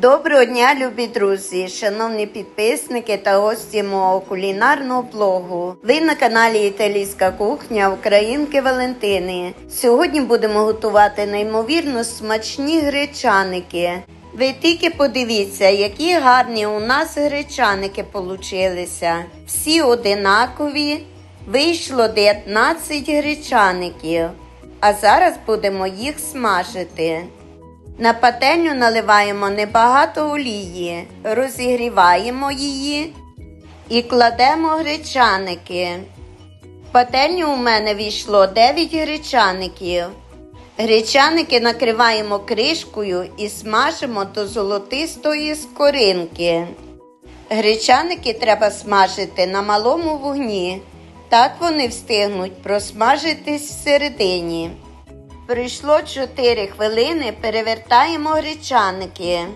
Доброго дня, любі друзі, шановні підписники та гості мого кулінарного блогу. Ви на каналі Італійська кухня Українки Валентини. Сьогодні будемо готувати неймовірно смачні гречаники. Ви тільки подивіться, які гарні у нас гречаники получилися. Всі одинакові. Вийшло 19 гречаників. А зараз будемо їх смажити. На пательню наливаємо небагато олії, розігріваємо її і кладемо гречаники. В пательню у мене війшло 9 гречаників. Гречаники накриваємо кришкою і смажимо до золотистої скоринки. Гречаники треба смажити на малому вогні. Так вони встигнуть просмажитись всередині. Пройшло 4 хвилини, перевертаємо гречаники.